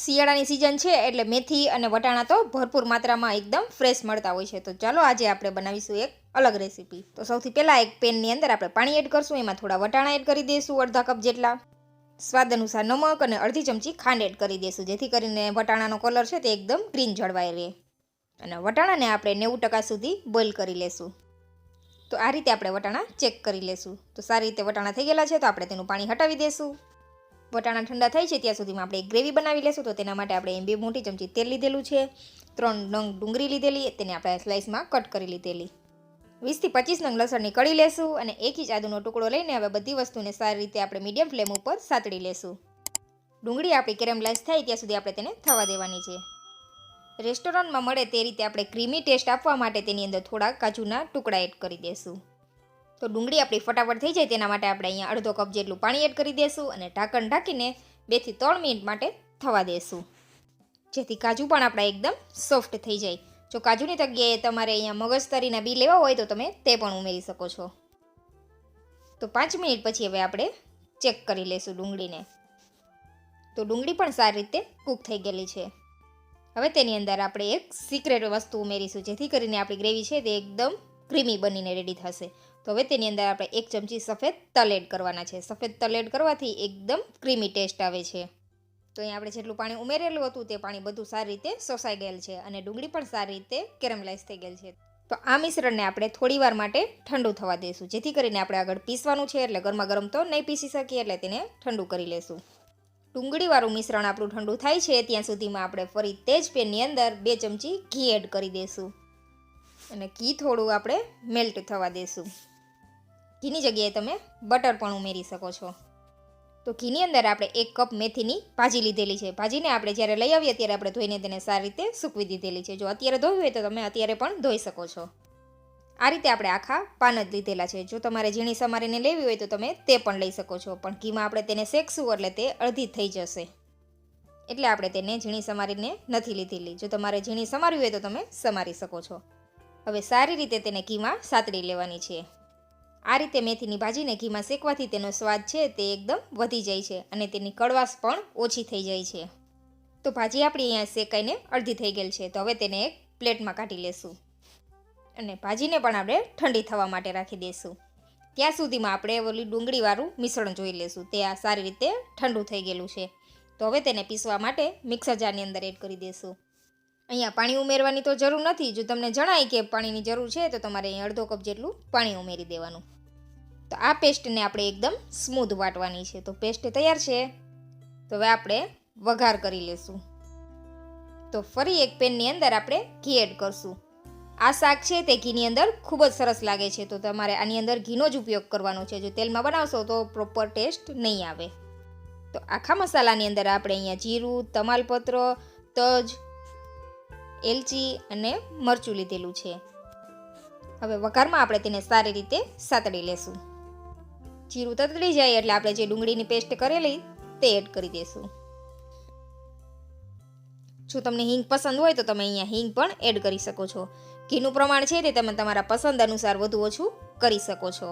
શિયાળાની સિઝન છે એટલે મેથી અને વટાણા તો ભરપૂર માત્રામાં એકદમ ફ્રેશ મળતા હોય છે. તો ચાલો આજે આપણે બનાવીશું એક અલગ રેસીપી તો સૌથી પહેલાં એક પેનની અંદર આપણે પાણી એડ કરશું, એમાં થોડા વટાણા એડ કરી દઈશું, અડધા કપ જેટલા. સ્વાદ અનુસાર નમક અને અડધી ચમચી ખાંડ એડ કરી દઈશું, જેથી કરીને વટાણાનો કલર છે તે એકદમ ગ્રીન જળવાઈ રહે. અને વટાણાને આપણે નેવું ટકા સુધી બોઇલ કરી લેશું. તો આ રીતે આપણે વટાણા ચેક કરી લેશું. તો સારી રીતે વટાણા થઈ ગયેલા છે, તો આપણે તેનું પાણી હટાવી દઈશું. વટાણા ઠંડા થાય છે ત્યાં સુધીમાં આપણે ગ્રેવી બનાવી લેશું તો તેના માટે આપણે એમ બે મોટી ચમચી તેલ લીધેલું છે, ત્રણ નંગ ડુંગળી લીધેલી, તેને આપણે સ્લાઇસમાં કટ કરી લીધેલી. વીસથી પચીસ નંગ લસણની કળી લેશું અને એક ઇંચ આદુનો ટુકડો લઈને હવે બધી વસ્તુને સારી રીતે આપણે મીડિયમ ફ્લેમ ઉપર સાતળી લેશું. ડુંગળી આપણી કેરેમલાઇઝ થાય ત્યાં સુધી આપણે તેને થવા દેવાની છે. રેસ્ટોરન્ટમાં મળે તે રીતે આપણે ક્રીમી ટેસ્ટ આપવા માટે તેની અંદર થોડા કાજુના ટુકડા એડ કરી દઈશું તો ડુંગળી આપણી ફટાફટ થઈ જાય તેના માટે આપણે અહીંયા અડધો કપ જેટલું પાણી એડ કરી દઈશું અને ઢાંકણ ઢાંકીને બેથી ત્રણ મિનિટ માટે થવા દેશું. જેથી કાજુ પણ આપણા એકદમ સોફ્ટ થઈ જાય. જો કાજુની જગ્યાએ તમારે અહીંયા મગજતરીના બી લેવા હોય તો તમે તે પણ ઉમેરી શકો છો. તો પાંચ મિનિટ પછી હવે આપણે ચેક કરી લઈશું ડુંગળીને. તો ડુંગળી પણ સારી રીતે કૂક થઈ ગયેલી છે. હવે તેની અંદર આપણે એક સિક્રેટ વસ્તુ ઉમેરીશું, જેથી કરીને આપણી ગ્રેવી છે તે એકદમ ક્રીમી બનીને રેડી થશે. તો હવે તેની અંદર આપણે એક ચમચી સફેદ તલ એડ કરવાના છે. સફેદ તલ એડ કરવાથી એકદમ ક્રીમી ટેસ્ટ આવે છે. તો અહીંયા આપણે જેટલું પાણી ઉમેરેલું હતું તે પાણી બધું સારી રીતે સોસાઈ ગયેલ છે અને ડુંગળી પણ સારી રીતે કેરમલાઇઝ થઈ ગયેલ છે. તો આ મિશ્રણને આપણે થોડી વાર માટે ઠંડુ થવા દઈશું જેથી કરીને આપણે આગળ પીસવાનું છે એટલે ગરમા ગરમ તો નહીં પીસી શકીએ એટલે તેને ઠંડુ કરી લેશું. ડુંગળીવાળું મિશ્રણ આપણું ઠંડુ થાય છે ત્યાં સુધીમાં આપણે ફરી તે જ પેનની અંદર બે ચમચી ઘી એડ કરી દઈશું અને ઘી થોડું આપણે મેલ્ટ થવા દઈશું ઘીની જગ્યાએ તમે બટર પણ ઉમેરી શકો છો. તો ઘીની અંદર આપણે એક કપ મેથીની ભાજી લીધેલી છે. ભાજીને આપણે જ્યારે લઈ આવીએ ત્યારે આપણે ધોઈને તેને સારી રીતે સૂકવી દીધેલી છે. જો અત્યારે ધોવી હોય તો તમે અત્યારે પણ ધોઈ શકો છો. આ રીતે આપણે આખા પાન જ લીધેલા છે. જો તમારે ઝીણી સમારીને લેવી હોય તો તમે તે પણ લઈ શકો છો. પણ ઘીમાં આપણે તેને શેકશું એટલે તે અડધી થઈ જશે. એટલે આપણે તેને ઝીણી સમારીને નથી લીધેલી. જો તમારે ઝીણી સમારવી હોય તો તમે સમારી શકો છો. હવે સારી રીતે તેને ઘીમાં સાતડી લેવાની છે. આ રીતે મેથીની ભાજીને ઘીમાં શેકવાથી તેનો સ્વાદ છે તે એકદમ વધી જાય છે અને તેની કડવાશ પણ ઓછી થઈ જાય છે. તો ભાજી આપણી અહીંયા શેકાઈને અડધી થઈ ગયેલ છે, તો હવે તેને એક પ્લેટમાં કાઢી લેશું. અને ભાજીને પણ આપણે ઠંડી થવા માટે રાખી દઈશું ત્યાં સુધીમાં આપણે ઓલી ડુંગળીવાળું મિશ્રણ જોઈ લેશું, તે આ સારી રીતે ઠંડુ થઈ ગયેલું છે. તો હવે તેને પીસવા માટે મિક્સર જારની અંદર એડ કરી દઈશું અહીંયા પાણી ઉમેરવાની તો જરૂર નથી. જો તમને જણાય કે પાણીની જરૂર છે, તો તમારે અહીં અડધો કપ જેટલું પાણી ઉમેરી દેવાનું. તો આ પેસ્ટને આપણે એકદમ સ્મૂધ વાટવાની છે. તો પેસ્ટ તૈયાર છે. તો હવે આપણે વઘાર કરી લેશું. તો ફરી એક પેનની અંદર આપણે ઘી એડ કરશું. આ શાક છે તે ઘીની અંદર ખૂબ જ સરસ લાગે છે. તો તમારે આની અંદર ઘીનો જ ઉપયોગ કરવાનો છે. જો તેલમાં બનાવશો તો પ્રોપર ટેસ્ટ નહીં આવે. તો આખા મસાલાની અંદર આપણે અહીંયા જીરું, તમાલપત્ર, તજ એલચી અને મરચું લીધેલું છે. હવે વઘારમાં આપણે તેને સારી રીતે સાતડી લેશું. જીરું તતડી જાય એટલે આપણે જે ડુંગળીની પેસ્ટ કરેલી તે એડ કરી દઈશું જો તમને હિંગ પસંદ હોય તો તમે અહીંયા હિંગ પણ એડ કરી શકો છો. ઘીનું પ્રમાણ છે તે તમે તમારા પસંદ અનુસાર વધુ ઓછું કરી શકો છો.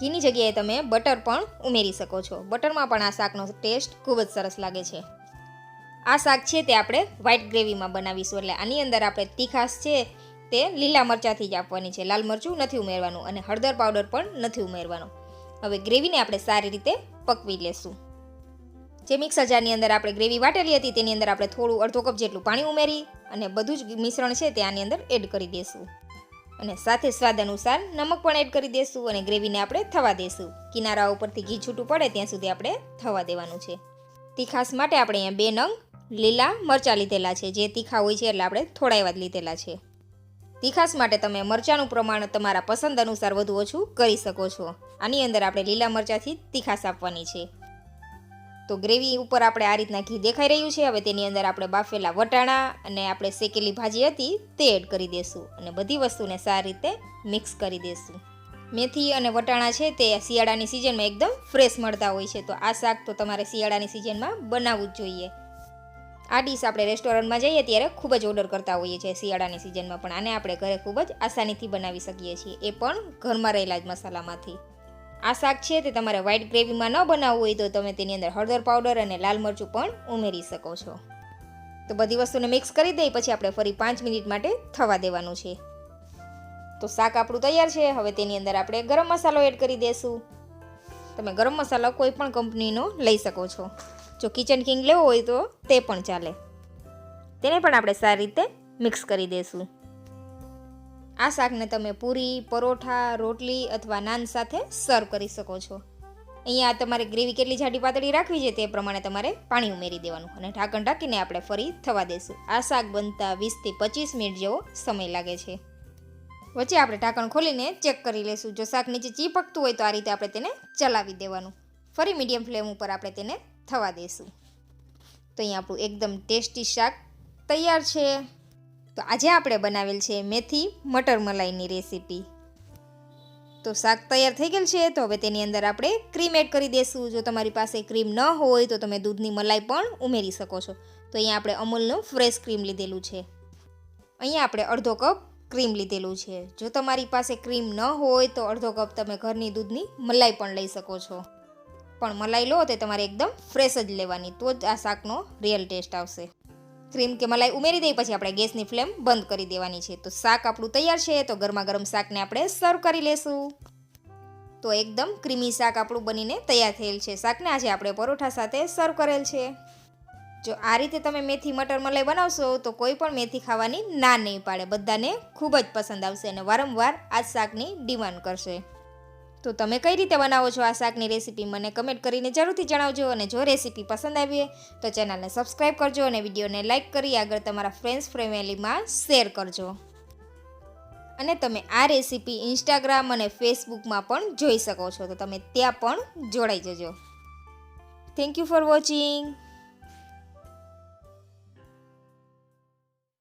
ઘીની જગ્યાએ તમે બટર પણ ઉમેરી શકો છો. બટરમાં પણ આ શાકનો ટેસ્ટ ખૂબ જ સરસ લાગે છે. આ શાક છે તે આપણે વ્હાઈટ ગ્રેવીમાં બનાવીશું. એટલે આની અંદર આપણે તીખાશ છે તે લીલા મરચાંથી જ આપવાની છે. લાલ મરચું નથી ઉમેરવાનું અને હળદર પાવડર પણ નથી ઉમેરવાનો. હવે ગ્રેવીને આપણે સારી રીતે પકવી લેશું. જે મિક્સર જારની અંદર આપણે ગ્રેવી વાટેલી હતી તેની અંદર આપણે થોડું અડધો કપ જેટલું પાણી ઉમેરી અને બધું જ મિશ્રણ છે તે આની અંદર એડ કરી દઈશું અને સાથે સ્વાદ અનુસાર નમક પણ એડ કરી દઈશું અને ગ્રેવીને આપણે થવા દઈશું કિનારા ઉપરથી ઘી છૂટું પડે ત્યાં સુધી આપણે થવા દેવાનું છે. તીખાસ માટે આપણે અહીંયા બે નંગ લીલા મરચાં લીધેલા છે. જે તીખા હોય છે એટલે આપણે થોડા એવા જ લીધેલા છે. તીખાસ માટે તમે મરચાંનું પ્રમાણ તમારા પસંદ અનુસાર વધુ ઓછું કરી શકો છો. આની અંદર આપણે લીલા મરચાંથી તીખાસ આપવાની છે. તો ગ્રેવી ઉપર આપણે આ રીતના ઘી દેખાઈ રહ્યું છે. હવે તેની અંદર આપણે બાફેલા વટાણા અને આપણે શેકેલી ભાજી હતી તે એડ કરી દઈશું અને બધી વસ્તુને સારી રીતે મિક્સ કરી દઈશું મેથી અને વટાણા છે તે શિયાળાની સિઝનમાં એકદમ ફ્રેશ મળતા હોય છે. તો આ શાક તો તમારે શિયાળાની સિઝનમાં બનાવવું જ જોઈએ. આ ડીશ આપણે રેસ્ટોરન્ટમાં જઈએ ત્યારે ખૂબ જ ઓર્ડર કરતા હોઈએ છીએ શિયાળાની સિઝનમાં, પણ આને આપણે ઘરે ખૂબ જ આસાનીથી બનાવી શકીએ છીએ. એ પણ ઘરમાં રહેલા જ મસાલામાંથી. આ શાક છે તે તમારે વ્હાઇટ ગ્રેવીમાં ન બનાવવું હોય તો તમે તેની અંદર હળદર પાવડર અને લાલ મરચું પણ ઉમેરી શકો છો. તો બધી વસ્તુને મિક્સ કરી દઈ, પછી આપણે ફરી પાંચ મિનિટ માટે થવા દેવાનું છે. તો શાક આપણું તૈયાર છે, હવે તેની અંદર આપણે ગરમ મસાલો એડ કરી દઈશું તમે ગરમ મસાલો કોઈ પણ કંપનીનો લઈ શકો છો. જો કિચન કિંગ લેવો હોય તો તે પણ ચાલે. તેને પણ આપણે સારી રીતે મિક્સ કરી દઈશું આ શાકને તમે પૂરી, પરોઠા, રોટલી અથવા નાન સાથે સર્વ કરી શકો છો. અહીંયા તમારે ગ્રેવી કેટલી જાડી પાતળી રાખવી છે તે પ્રમાણે તમારે પાણી ઉમેરી દેવાનું અને ઢાંકણ ઢાંકીને આપણે ફરી થવા દઈશું આ શાક બનતા વીસથી પચીસ મિનિટ જેવો સમય લાગે છે. વચ્ચે આપણે ઢાંકણ ખોલીને ચેક કરી લઈશું જો શાક નીચે ચીપકતું હોય તો આ રીતે આપણે તેને ચલાવી દેવાનું. ફરી મીડિયમ ફ્લેમ ઉપર આપણે તેને થવા દઈશું તો અહીંયા આપણું એકદમ ટેસ્ટી શાક તૈયાર છે. તો આજે આપણે બનાવેલ છે મેથી મટર મલાઈની રેસીપી. તો શાક તૈયાર થઈ ગયેલ છે, તો હવે તેની અંદર આપણે ક્રીમ એડ કરી દઈશું જો તમારી પાસે ક્રીમ ન હોય, તો તમે દૂધની મલાઈ પણ ઉમેરી શકો છો. તો અહીંયા આપણે અમૂલનું ફ્રેશ ક્રીમ લીધેલું છે. અહીંયા આપણે અડધો કપ ક્રીમ લીધેલું છે. જો તમારી પાસે ક્રીમ ન હોય, તો અડધો કપ તમે ઘરની દૂધની મલાઈ પણ લઈ શકો છો. પણ મલાઈ લો તે તમારે એકદમ ફ્રેશ જ લેવાની. તો જ આ શાકનો રિયલ ટેસ્ટ આવશે. ક્રીમ કે મલાઈ ઉમેરી દઈ પછી આપણે ગેસની ફ્લેમ બંધ કરી દેવાની છે. તો શાક આપણું તૈયાર છે, તો ગરમા ગરમ શાકને આપણે સર્વ કરી લેશું. તો એકદમ ક્રીમી શાક આપણું બનીને તૈયાર થયેલ છે. શાકને આજે આપણે પરોઠા સાથે સર્વ કરેલ છે. જો આ રીતે તમે મેથી, મટર, મલાઈ બનાવશો, તો કોઈ પણ મેથી ખાવાની ના નહીં પાડે. બધાને ખૂબ જ પસંદ આવશે અને વારંવાર આ શાકની ડિમાન્ડ કરશે. તો તમે કઈ રીતે બનાવો છો આ શાકની રેસીપી મને કમેન્ટ કરીને જરૂરથી જણાવજો અને જો રેસીપી પસંદ આવી તો ચેનલને સબસ્ક્રાઈબ કરજો અને વિડીયોને લાઇક કરી આગળ તમારા ફ્રેન્ડ્સ ફેમિલીમાં શેર કરજો. અને તમે આ રેસીપી ઇન્સ્ટાગ્રામ અને ફેસબુકમાં પણ જોઈ શકો છો. તો તમે ત્યાં પણ જોડાઈ જજો. Thank you for watching